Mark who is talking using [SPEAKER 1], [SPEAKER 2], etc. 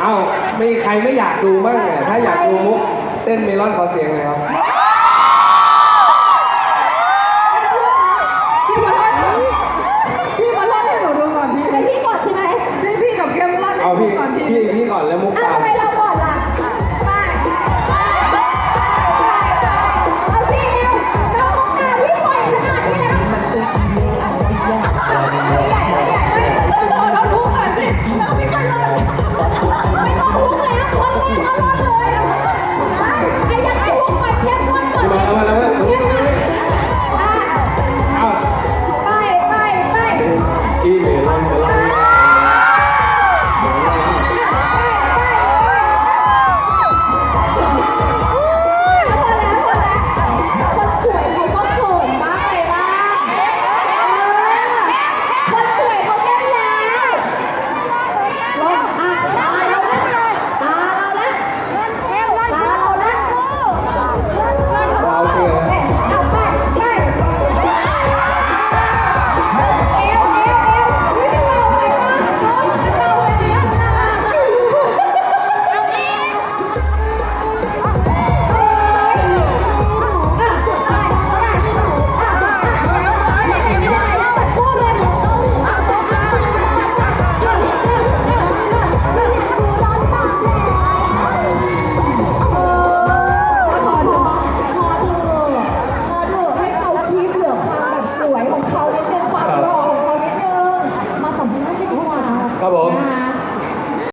[SPEAKER 1] เอ้ามีใครไม่อยากดูบ้างเนี่ยถ้าอยากดูมุกเต้นเมลอนขอเสียงหน่อยครับ
[SPEAKER 2] พี่มาเล่นพี่มาเล่นให้หนูดูก่อนพี่
[SPEAKER 3] เป็นพี่กดใช่ไหม
[SPEAKER 2] พี่พี่กับเกมเล่นให้
[SPEAKER 1] เอา
[SPEAKER 2] หนู
[SPEAKER 1] พี่
[SPEAKER 2] ก่อนพี่
[SPEAKER 1] พี่พี่ก่อนแล้วมุก
[SPEAKER 3] อ้าว
[SPEAKER 1] ตา Bravo.